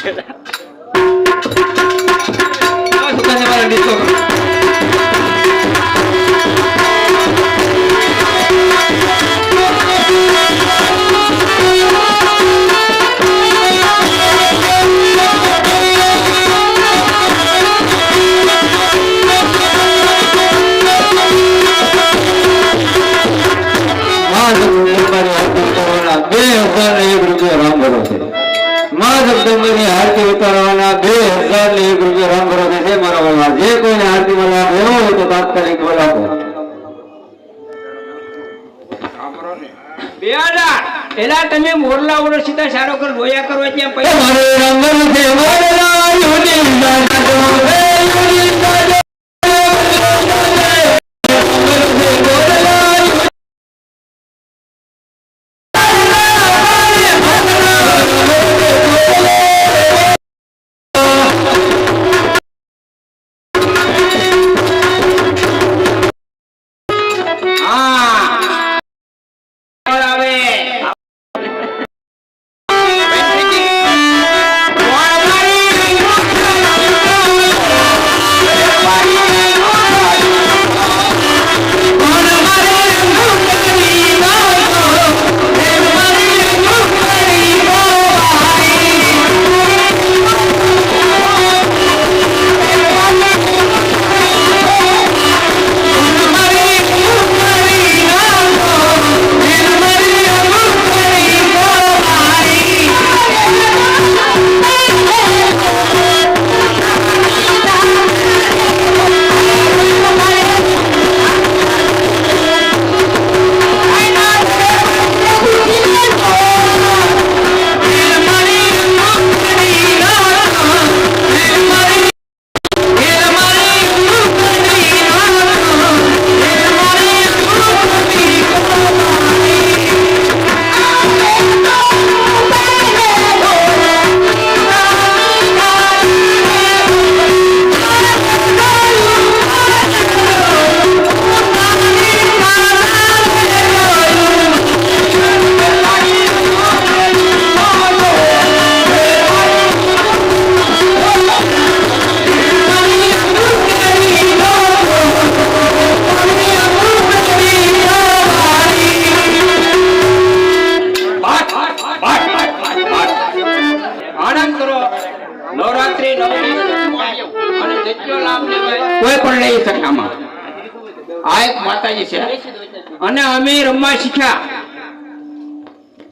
Masukkan sama itu. મા આરતી ઉતારવાના બે હજાર ને એક રૂપિયા રામ ભરોસે છે મારા જે કોઈને આરતીમાં લાભ લેવો હોય તો તાત્કાલિક બોલાવો. એલા તમે મોરલા ઓરસ સીધા સારો કર રોયા કરો ત્યાં પૈસા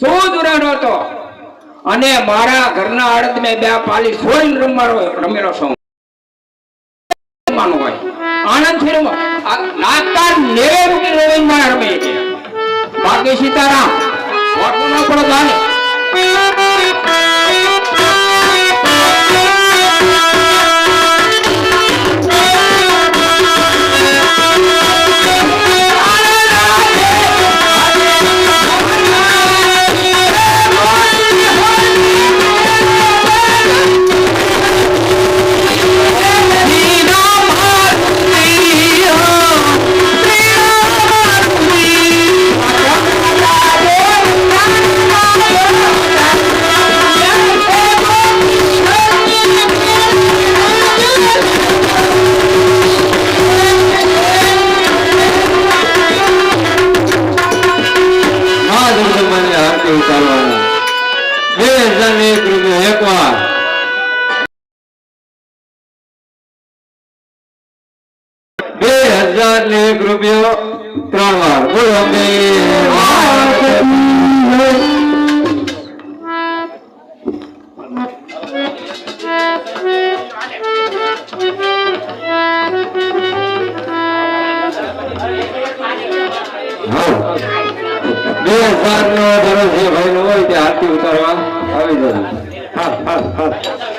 સો દુરાનો હતો? અને મારા ઘરના અડદ મેં બે પાલી સોરી રમવાનો રમેલો છું. હોય. આનંદથી રમો. આ લાગતા નેવે રમીને રમે છે. બાકી સીતારામ. પણ ન બે હજાર ને એક રૂપિયો ત્રણ વાર. બોલો. બે હજાર નો દરરોજ જે ભાઈ નો હોય તે હાથી ઉતારવા આવી જજો. હા હા હા.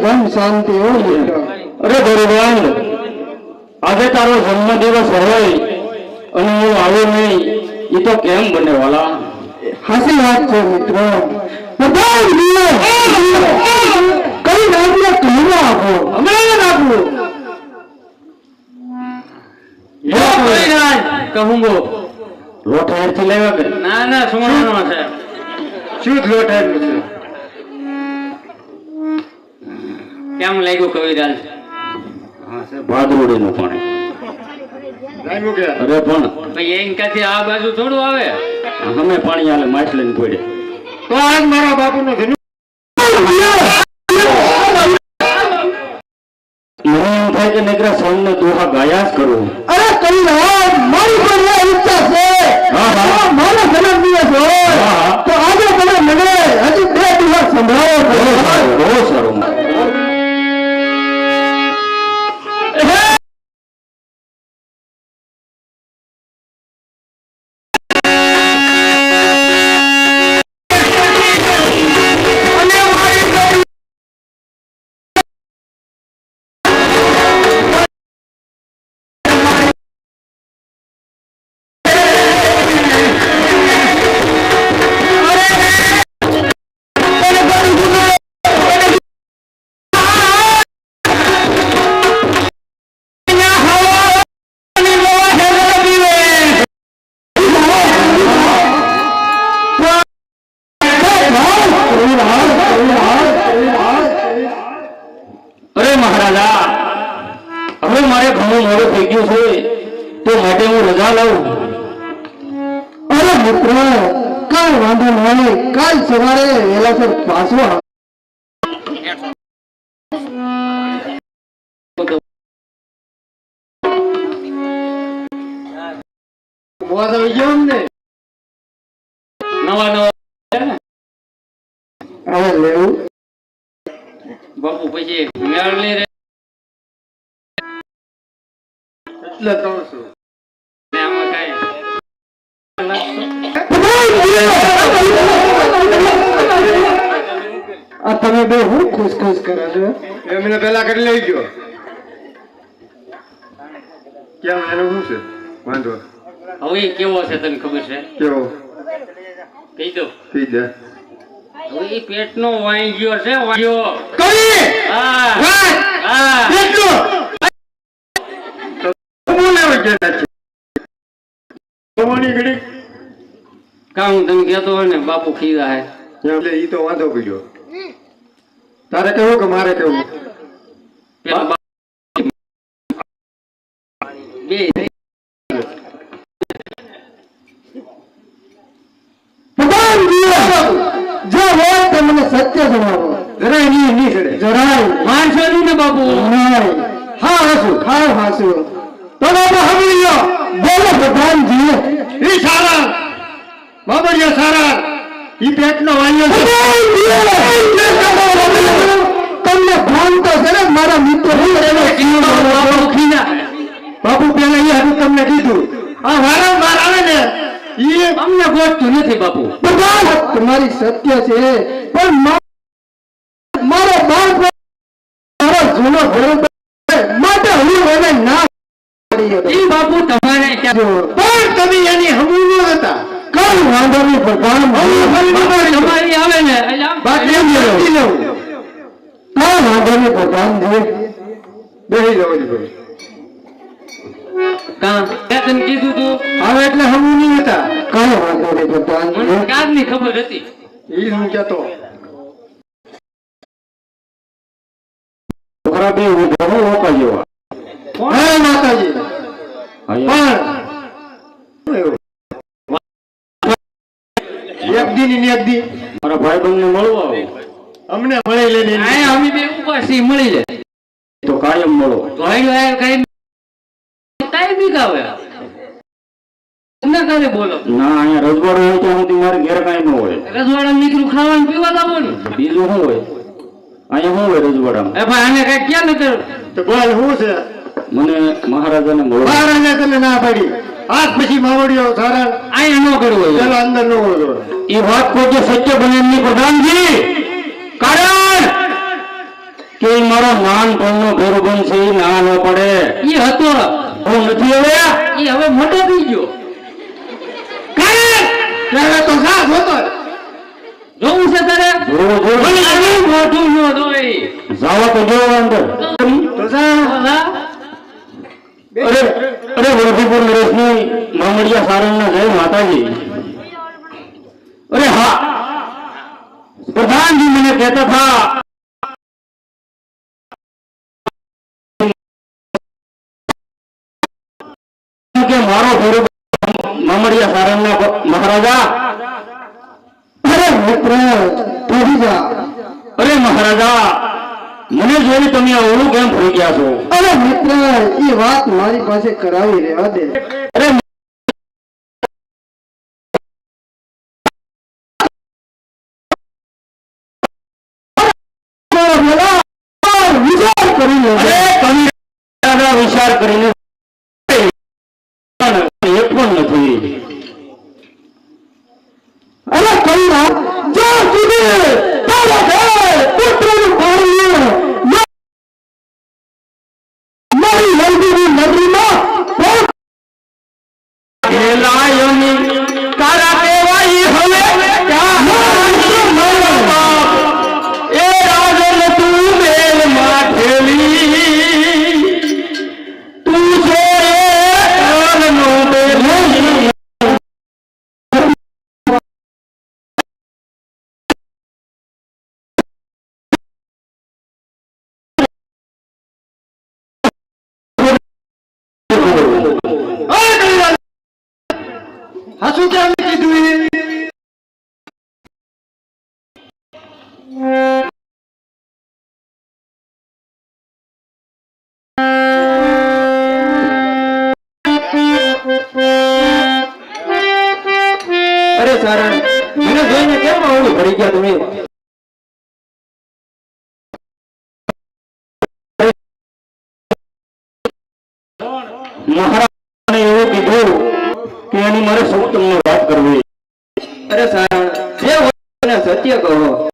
અરે એકદમ શાંતિ હો મિત્ર અરે ગોરવાન આજે તારો જન્મદિવસ હોય અને હું આવ્યો નહીં એ તો કેમ બને વાલા? હાસી વાત છે મિત્ર. બધા કઈ નામને કહું આપો? હમણાં આપો યો કોઈ ના કહુંગો લોટ હેરથી લેવા કે? ના ના સોનાનો છે. શું લોટ હેર છે? કેમ લાગ્યું કવિરાજ ભાદરોડી નું પાણી અરે પણ ભાઈ એમ કાથી આ બાજુ થોડું આવે. અમે પાણી આલે માછ લઈને પડે. તો આજ મારા બાપુનો જન્મ મને એમ થાય કે નકરા સોનને દોહા ગાયા જ કરું. અરે કઈ રાત મારી પણ એ ઈચ્છા છે. હા, હા. જો મારો જન્મદિવસ હોય. હા, હા. તો આજે તમે મને હજી બે દિવસ સંભળાવો. બહુ કરો. સારું. મહારાજા હવે મારે ઘણું મોડું થઈ ગયું છે તે માટે હું રજા લઉં. અરે મિત્રો કાલ વાંધો નહીં કાલ સવારે વેલાસર પાછો નવા નવા હવે લેવું. બાપુ પછી મેળવી રે. એટલે આ તમે બે હું ખુશ ખુશ કરો છો? એમને પેલા કરી લઈ ગયો. કેમ એનું શું છે? વાંધો હવે કેવો છે તને ખબર છે? કેવો? કહી દો. કહી દે. હવે પેટનો વાંગ્યો છે વાંગ્યો. કરી! હા. વાત! હા. કેટલું? કોને વચ્ચે ઘડી કાં હું તને કહેતો હોય ને બાપુ ખીરા હે. એટલે ઈ તો વાંધો પડ્યો. તારે કેવું કે મારે કેવું બે જો હોય તો મને સત્ય જણાવો. જરાય નહીં નહીં જરાય. માણસો નહીં ને બાપુ. હા હાસુ હા હાસુ તો બાબા સાંભળી લો બોલો પ્રધાનજી ઈ સારા બાબરિયા સારા ઈ પેટનો વાલ્યો છે તમને ભાન તો છે ને મારા મિત્ર બાપુ ખીરા બાપુ પેલા ઈ હતું તમને કીધું આ વારંવાર આવે ને ઈ ગોઠતું નથી બાપુ. તમારી સત્ય છે. પણ મારો બાપ મારો જૂનો માટે હું એને ના બાપુ તમારે પણ તમે એની હમું હતા. કઈ વાંધો નહીં પ્રધાન તમારી આવે ને બાકી એમ કઈ વાંધો નહીં ભગવાન બેસી જાવ ભાઈ કાં? મેં તને કીધું તું. હવે એટલે હમું નહીં હતા. કઈ વાંધો નહીં પ્રધાનજી મને ખબર હતી? ઈ હું કહેતો છોકરા બે ઊભા હો ઓકા જેવા હે માતાજી? પણ એક દી ની એક દી. મારા ભાઈ બંને મળવા આવો. અમને મળી લે અહીંયા અમે બે ઊભા મળી જાય તો કાયમ મળો. તો હાલો આ કઈ કાંઈ કાલે બોલો. ના અહીંયા રજવાડું હોય તો સુધી મારે ઘેર કાંઈ ન હોય. રજવાડા નીકળું ખાવાનું પીવા લાવો ને બીજું શું હોય? અહીંયા શું હોય રજવાડામાં? એ ભાઈ આને કઈ ક્યાં નકર? તો બોલ શું છે? મને મહારાજાને મળો મહારાજા તમે ના પાડી. આજ પછી માવડીઓ સારા અહીંયા ન કરવું હોય. પેલા અંદર ન હોય. એ વાત કોઈ સત્ય બને એમની પ્રધાનજી કારણ કે ઈ મારો નાનપણનો ભેરુબંધ છે એ ના ન પડે. એ હતો. હું નથી હવે એ હવે મોટો થઈ ગયો. કારણ તો જા જોતો જોવું છે તારે? મોઢું ન જોઈ જાવા તો જો અંદર તો જા અરે અરે વલભીપુર નરેશની મામડિયા સારંગના જય માતાજી. અરે હા. પ્રધાનજી મને કહેતા હતા. કે મારો ભેરો મહારાજા. અરે મિત્ર જા. અરે મહારાજા મને જોઈને તમે ઓલું કેમ ફરી ગયા છો? અરે મિત્ર એ વાત મારી પાસે કરાવી રહેવા દે. અરે સારણ એને જોઈને કેમ આવડું ભરી ગયા તમે? કીધું કે એની મારે શું તમને વાત કરવી? અરે સત્ય કહો.